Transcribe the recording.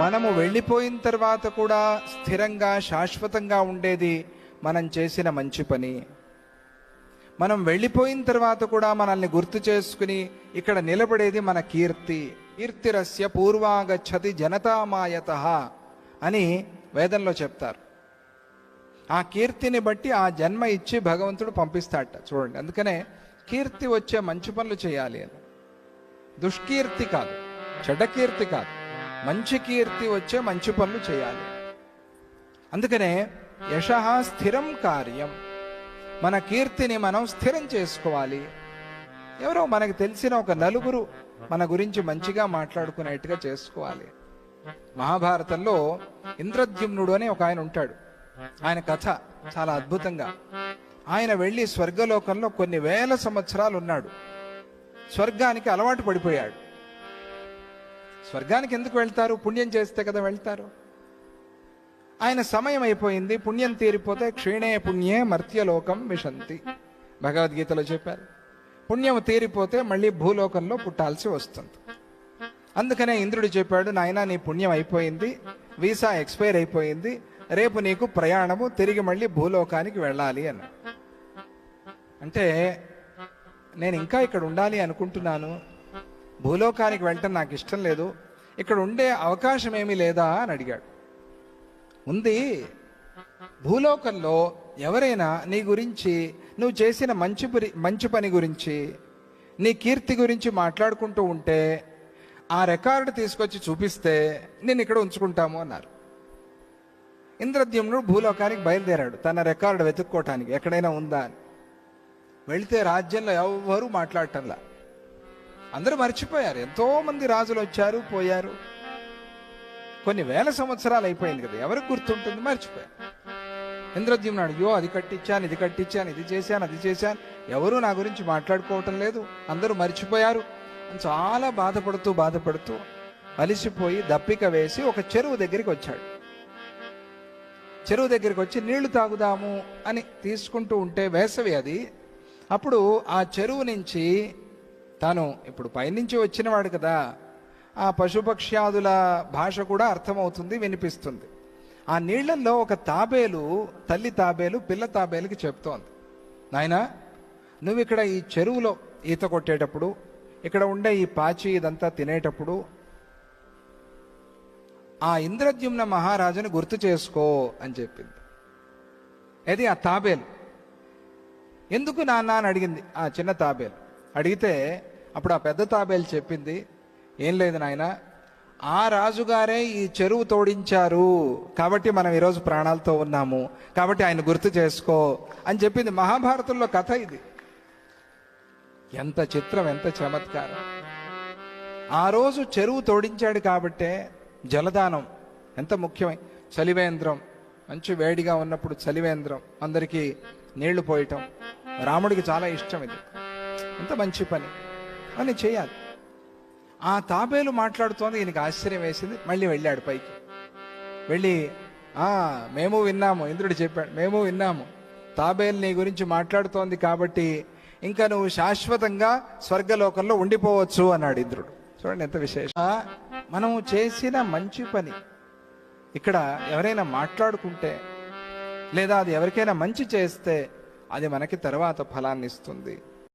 మనము వెళ్ళిపోయిన తర్వాత కూడా స్థిరంగా శాశ్వతంగా ఉండేది మనం చేసిన మంచి పని. మనం వెళ్ళిపోయిన తర్వాత కూడా మనల్ని గుర్తు చేసుకుని ఇక్కడ నిలబడేది మన కీర్తి. కీర్తిరస్య పూర్వాగచ్చతి జనతామాయత అని వేదంలో చెప్తారు. ఆ కీర్తిని బట్టి ఆ జన్మ ఇచ్చి భగవంతుడు పంపిస్తాడట చూడండి అందుకనే కీర్తి వచ్చే మంచి పనులు చేయాలి అని. దుష్కీర్తి కాదు చెడ్డ కీర్తి కాదు. మంచి కీర్తి వచ్చే మంచి పనులు చేయాలి. అందుకనే యశ స్థిరం కార్యం. మన కీర్తిని మనం స్థిరం చేసుకోవాలి. ఎవరో మనకు తెలిసిన ఒక నలుగురు మన గురించి మంచిగా మాట్లాడుకునేట్టుగా చేసుకోవాలి. మహాభారతంలో ఇంద్రద్యుమ్నుడు అని ఒక ఆయన ఉంటాడు. ఆయన కథ చాలా అద్భుతంగా. ఆయన వెళ్ళి స్వర్గలోకంలో కొన్ని వేల సంవత్సరాలు ఉన్నాడు. స్వర్గానికి అలవాటు పడిపోయాడు. స్వర్గానికి ఎందుకు వెళ్తారు? పుణ్యం చేస్తే కదా వెళ్తారు. ఆయన సమయం అయిపోయింది పుణ్యం తీరిపోతే క్షీణే పుణ్యే మర్త్యలోకం విశంతి. భగవద్గీతలో చెప్పారు. పుణ్యం తీరిపోతే మళ్ళీ భూలోకంలో పుట్టాల్సి వస్తుంది. అందుకనే ఇంద్రుడు చెప్పాడు నాయనా నీ పుణ్యం అయిపోయింది వీసా ఎక్స్పైర్ అయిపోయింది రేపు నీకు ప్రయాణము తిరిగి మళ్ళీ భూలోకానికి వెళ్ళాలి అని. అంటే నేను ఇంకా ఇక్కడ ఉండాలి అనుకుంటున్నాను. భూలోకానికి వెళ్ళటం నాకు ఇష్టం లేదు. ఇక్కడ ఉండే అవకాశం ఏమీ లేదా అని అడిగాడు. ఉంది భూలోకంలో ఎవరైనా నీ గురించి నువ్వు చేసిన మంచి పరి- మంచి పని గురించి నీ కీర్తి గురించి మాట్లాడుకుంటూ ఉంటే ఆ రికార్డు తీసుకొచ్చి చూపిస్తే నేను ఇక్కడ ఉంచుకుంటాము అన్నారు. ఇంద్రద్యుమ్నుడు భూలోకానికి బయలుదేరాడు. తన రికార్డు వెతుక్కోవటానికి ఎక్కడైనా ఉందా అని. వెళితే రాజ్యంలో ఎవ్వరూ మాట్లాడటంలా. అందరూ మర్చిపోయారు. ఎంతోమంది రాజులు వచ్చారు పోయారు. కొన్ని వేల సంవత్సరాలు అయిపోయింది కదా ఎవరికి గుర్తుంటుంది? మర్చిపోయారు. ఇంద్రద్యుమ్నాడు యో అది కట్టించాను ఇది కట్టించాను ఇది చేశాను అది చేశాను. ఎవరూ నా గురించి మాట్లాడుకోవటం లేదు. అందరూ మర్చిపోయారు. అని చాలా బాధపడుతూ బాధపడుతూ అలిసిపోయి దప్పిక వేసి ఒక చెరువు దగ్గరికి వచ్చాడు. చెరువు దగ్గరికి వచ్చి నీళ్ళు తాగుదాము అని తీసుకుంటూ ఉంటే వేసవి అది. అప్పుడు ఆ చెరువు నుంచి తాను ఇప్పుడు పైనుంచి వచ్చినవాడు కదా ఆ పశుపక్ష్యాదుల భాష కూడా అర్థమవుతుంది వినిపిస్తుంది. ఆ నీళ్ళలో ఒక తాబేలు తల్లి తాబేలు పిల్ల తాబేలుకి చెప్తోంది. నాయనా నువ్వు ఇక్కడ ఈ చెరువులో ఈత కొట్టేటప్పుడు ఇక్కడ ఉండే ఈ పాచి ఇదంతా తినేటప్పుడు ఆ ఇంద్రద్యుమ్న మహారాజుని గుర్తు చేసుకో అని చెప్పింది. అది ఆ తాబేలు. ఎందుకు నాన్న అని అడిగింది? ఆ చిన్న తాబేలు. అడిగితే అప్పుడు ఆ పెద్ద తాబేలు చెప్పింది ఏం లేదు నాయన ఆ రాజుగారే ఈ చెరువు తోడించారు కాబట్టి మనం ఈరోజు ప్రాణాలతో ఉన్నాము కాబట్టి ఆయన గుర్తు చేసుకో అని చెప్పింది మహాభారతంలో కథ ఇది. ఎంత చిత్రం ఎంత చమత్కారం. ఆ రోజు చెరువు తోడించాడు కాబట్టే జలదానం ఎంత ముఖ్యమై చలివేంద్రం మంచి వేడిగా ఉన్నప్పుడు చలివేంద్రం అందరికీ నీళ్ళు పోయటం రాముడికి చాలా ఇష్టం ఇది. ఎంత మంచి పని. అని చేయాలి. ఆ తాబేలు మాట్లాడుతోంది ఈయనకి ఆశ్చర్యం వేసింది. మళ్ళీ వెళ్ళాడు పైకి. వెళ్ళి ఆ మేము విన్నాము ఇంద్రుడు చెప్పాడు మేము విన్నాము. తాబేలు నీ గురించి మాట్లాడుతోంది కాబట్టి ఇంకా నువ్వు శాశ్వతంగా స్వర్గలోకంలో ఉండిపోవచ్చు అన్నాడు ఇంద్రుడు. చూడండి ఎంత విశేషం. మనం మనము చేసిన మంచి పని ఇక్కడ ఎవరైనా మాట్లాడుకుంటే లేదా అది ఎవరికైనా మంచి చేస్తే అది మనకి తర్వాత ఫలాన్ని ఇస్తుంది.